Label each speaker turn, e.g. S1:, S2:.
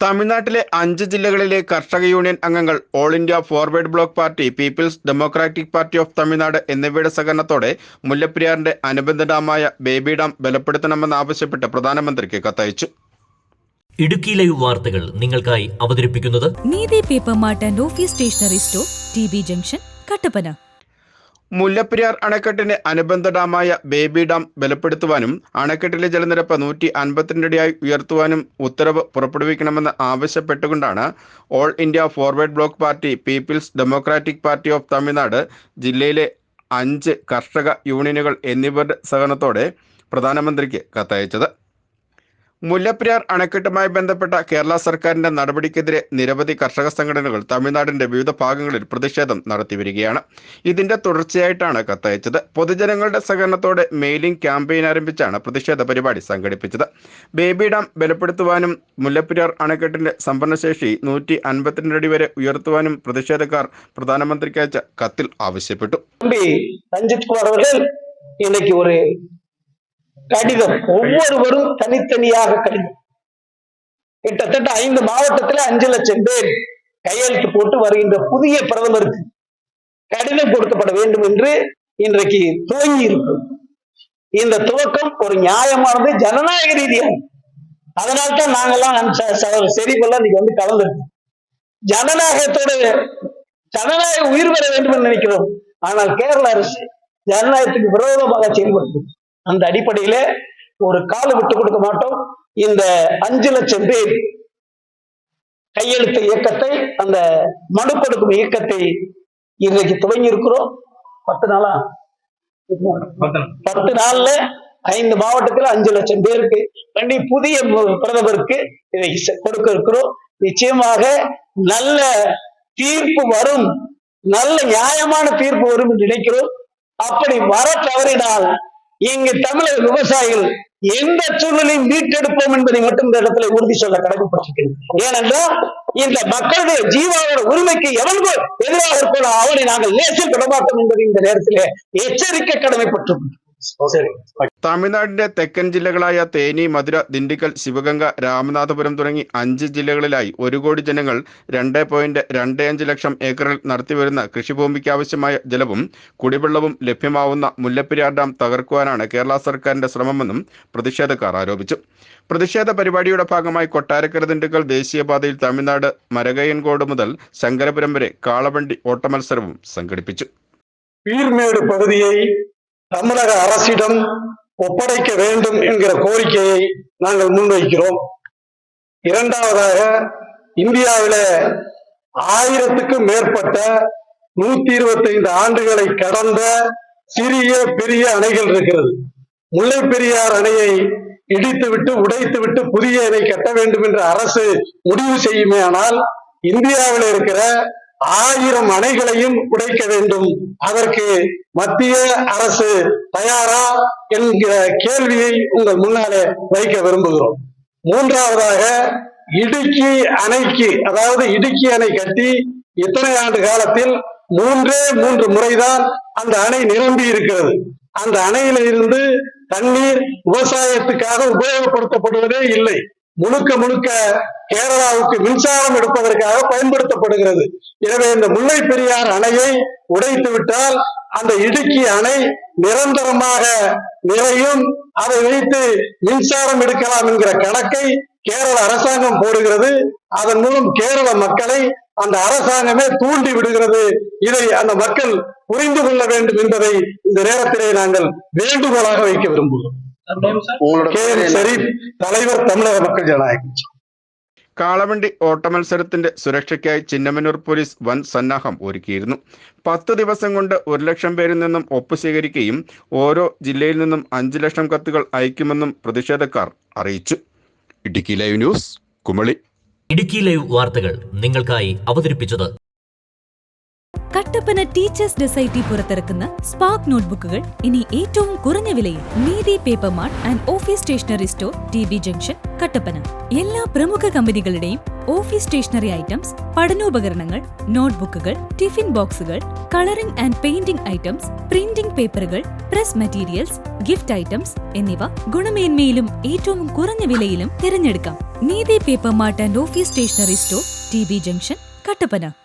S1: തമിഴ്നാട്ടിലെ അഞ്ച് ജില്ലകളിലെ കർഷക യൂണിയൻ അംഗങ്ങൾ all India forward bloc party people's democratic party of Tamilnadu എന്നിവയുടെ സഹകരണത്തോടെ മുല്ലപ്പെരിയാറിന്റെ അനുബന്ധ ഡാമായ ബേബി ഡാം ബലപ്പെടുത്തണമെന്നാവശ്യപ്പെട്ട് പ്രധാനമന്ത്രിക്ക് കത്തയച്ചു.
S2: ഇടുക്കി ലൈവ് വാർത്തകൾ നിങ്ങൾക്കായി അവതരിപ്പിക്കുന്നത്
S3: Neethi paper mart and office stationery store T B junction Kattappana.
S1: Mullaperiyar അണക്കെട്ടിന്റെ അനുബന്ധ ഡാമായ ബേബി ഡാം ബലപ്പെടുത്തുവാനും അണക്കെട്ടിലെ ജലനിരപ്പ് നൂറ്റി അൻപത്തിരണ്ടടിയായി ഉയർത്തുവാനും ഉത്തരവ് പുറപ്പെടുവിക്കണമെന്ന് ആവശ്യപ്പെട്ടുകൊണ്ടാണ് all India forward bloc party people's democratic party of Tamilnadu ജില്ലയിലെ അഞ്ച് കർഷക യൂണിയനുകൾ എന്നിവരുടെ സഹകരണത്തോടെ പ്രധാനമന്ത്രിക്ക് കത്തയച്ചത്. മുല്ലപ്പെരിയാർ അണക്കെട്ടുമായി ബന്ധപ്പെട്ട കേരള സർക്കാരിന്റെ നടപടിക്കെതിരെ നിരവധി കർഷക സംഘടനകൾ തമിഴ്നാടിന്റെ വിവിധ ഭാഗങ്ങളിൽ പ്രതിഷേധം നടത്തിവരികയാണ് ഇതിന്റെ തുടർച്ചയായിട്ടാണ് കത്തയച്ചത് പൊതുജനങ്ങളുടെ സഹകരണത്തോടെ മെയിലിംഗ് ക്യാമ്പയിൻ ആരംഭിച്ചാണ് പ്രതിഷേധ പരിപാടി സംഘടിപ്പിച്ചത് ബേബി ഡാം ബലപ്പെടുത്തുവാനും മുല്ലപ്പെരിയാർ അണക്കെട്ടിന്റെ സംഭരണശേഷി നൂറ്റി അൻപത്തിരണ്ട് അടി വരെ ഉയർത്തുവാനും പ്രതിഷേധക്കാർ പ്രധാനമന്ത്രിക്ക് അയച്ച കത്തിൽ ആവശ്യപ്പെട്ടു
S4: தம்பி ரஞ்சித் குமார் அவர்கள் இன்னைக்கு ஒரு கடிதம். ஒவ்வொருவரும் தனித்தனியாக கடிதம். கிட்டத்தட்ட ஐந்து மாவட்டத்துல அஞ்சு லட்சம் பேர் கையெழுத்து போட்டு வருகின்ற புதிய பிரதமருக்கு கடிதம் கொடுக்கப்பட வேண்டும் என்று இன்றைக்கு துவங்கி இருக்கும் இந்த துவக்கம் ஒரு நியாயமானது ஜனநாயக ரீதியானது. அதனால்தான் நாங்கெல்லாம் நம்ம ச- செறிவெல்லாம் இன்னைக்கு வந்து கலந்துருக்கோம். ஜனநாயகத்தோட ஜனநாயக உயிர் பெற வேண்டும் என்று நினைக்கிறோம். ஆனால் கேரள அரசு ஜனநாயகத்துக்கு விரோதமாக செயல்படுது அந்த அடிப்படையில ஒரு கால விட்டு கொடுக்க மாட்டோம். இந்த அஞ்சு லட்சம் பேர் கையெழுத்து இயக்கத்தை அந்த மனு கொடுக்கும் இயக்கத்தை இன்றைக்கு துவங்கி இருக்கிறோம் பத்து நாளா. பத்து நாள்ல ஐந்து மாவட்டத்துல அஞ்சு லட்சம் பேருக்கு பண்ணி புதிய பிரதமருக்கு இதை கொடுக்க இருக்கிறோம். நிச்சயமாக நல்ல தீர்ப்பு வரும். நல்ல நியாயமான தீர்ப்பு வரும் என்று நினைக்கிறோம். அப்படி வர தவறினால் இங்கு தமிழக விவசாயிகள் எந்த சூழ்நிலையும் மீட்டெடுப்போம் என்பதை மட்டும் இந்த இடத்துல உறுதி சொல்ல கடமைப்பட்டிருக்கிறேன் ஏனென்றால் இந்த மக்களுடைய ஜீவாவோட உரிமைக்கு எவன் எதிராக இருப்பதோ அவனை நாங்கள் நேசில் விடமாட்டோம் என்பதை இந்த நேரத்திலே எச்சரிக்கை கடமைப்பட்டிருக்கிறோம்
S1: തമിഴ്നാടിന്റെ തെക്കൻ ജില്ലകളായ തേനി മധുര ദിണ്ടിക്കൽ ശിവഗംഗ രാമനാഥപുരം തുടങ്ങി അഞ്ച് ജില്ലകളിലായി ഒരു കോടി ജനങ്ങൾ രണ്ട് പോയിന്റ് രണ്ട് അഞ്ച് ലക്ഷം ഏക്കറിൽ നടത്തിവരുന്ന കൃഷിഭൂമിക്ക് ആവശ്യമായ ജലവും കുടിവെള്ളവും ലഭ്യമാവുന്ന മുല്ലപ്പെരിയാർ ഡാം തകർക്കുവാനാണ് കേരള സർക്കാരിന്റെ ശ്രമമെന്നും പ്രതിഷേധക്കാർ ആരോപിച്ചു. പ്രതിഷേധ പരിപാടിയുടെ ഭാഗമായി കൊട്ടാരക്കര ദിണ്ടുക്കൽ ദേശീയപാതയിൽ തമിഴ്നാട് മരകയൻകോട് മുതൽ ശങ്കരപുരം വരെ കാളവണ്ടി ഓട്ടമത്സരവും സംഘടിപ്പിച്ചു.
S4: പീർമേട് പകുതിയായി தமிழக அரசிடம் ஒப்படைக்க வேண்டும் என்கிற கோரிக்கையை நாங்கள் முன்வைக்கிறோம். இரண்டாவதாக இந்தியாவில ஆயிரத்துக்கும் மேற்பட்ட நூத்தி இருபத்தைந்து ஆண்டுகளை கடந்த சிறிய பெரிய அணைகள் இருக்கிறது. முல்லை பெரியார் அணையை இடித்துவிட்டு உடைத்துவிட்டு புதிய அணை கட்ட வேண்டும் என்று அரசு முடிவு செய்யுமே ஆனால் இந்தியாவில் இருக்கிற ஆயிரம் அணைகளையும் உடைக்க வேண்டும். அதற்கு மத்திய அரசு தயாரா என்கிற கேள்வியை உங்கள் முன்னாலே வைக்க விரும்புகிறோம். மூன்றாவதாக இடுக்கி அணைக்கு அதாவது இடுக்கி அணை கட்டி இத்தனை ஆண்டு காலத்தில் மூன்றே மூன்று முறைதான் அந்த அணை நிரம்பி இருக்கிறது. அந்த அணையில இருந்து தண்ணீர் விவசாயத்துக்காக உபயோகப்படுத்தப்படுவதே இல்லை. முழுக்க முழுக்க கேரளாவுக்கு மின்சாரம் எடுப்பதற்காக பயன்படுத்தப்படுகிறது. எனவே இந்த முல்லை பெரியார் அணையை உடைத்து விட்டால் அந்த இடுக்கி அணை நிரந்தரமாக நிறையும். அதை வைத்து மின்சாரம் எடுக்கலாம் என்கிற கணக்கை கேரள அரசாங்கம் போடுகிறது. அதன் மூலம் கேரள மக்களை அந்த அரசாங்கமே தூண்டி விடுகிறது. இதை அந்த மக்கள் புரிந்து கொள்ள வேண்டும் என்பதை இந்த நேரத்திலே நாங்கள் வேண்டுகோளாக வைக்க விரும்புகிறோம். ശരി തലൈവർ തമിഴക മക്കൾ ജനായകം
S1: കാളവണ്ടി ഓട്ടമത്സരത്തിന്റെ സുരക്ഷയ്ക്കായി ചിന്നമനൂർ പോലീസ് വൻ സന്നാഹം ഒരുക്കിയിരുന്നു. പത്ത് ദിവസം കൊണ്ട് ഒരു ലക്ഷം പേരിൽ നിന്നും ഒപ്പ് സ്വീകരിക്കുകയും ഓരോ ജില്ലയിൽ നിന്നും അഞ്ചു ലക്ഷം കത്തുകൾ അയക്കുമെന്നും പ്രതിഷേധക്കാർ അറിയിച്ചു. Idukki live news Kumily.
S2: Idukki live വാർത്തകൾ നിങ്ങൾക്കായി അവതരിപ്പിച്ചത്
S3: കട്ടപ്പന ടീച്ചേഴ്സ് ഡെസൈറ്റി പുറത്തിറക്കുന്ന സ്പാർക്ക് നോട്ട്ബുക്കുകൾ ഇനി ഏറ്റവും കുറഞ്ഞ വിലയിൽ Neethi paper mart and office stationery store T B junction Kattappana. എല്ലാ പ്രമുഖ കമ്പനികളുടെയും ഓഫീസ് സ്റ്റേഷനറി ഐറ്റംസ് പഠനോപകരണങ്ങൾ നോട്ട്ബുക്കുകൾ ടിഫിൻ ബോക്സുകൾ colouring and painting items printing പേപ്പറുകൾ പ്രസ് മെറ്റീരിയൽസ് ഗിഫ്റ്റ് ഐറ്റംസ് എന്നിവ ഗുണമേന്മയിലും ഏറ്റവും കുറഞ്ഞ വിലയിലും തിരഞ്ഞെടുക്കാം. Neethi paper mart and office stationery store T B junction Kattappana.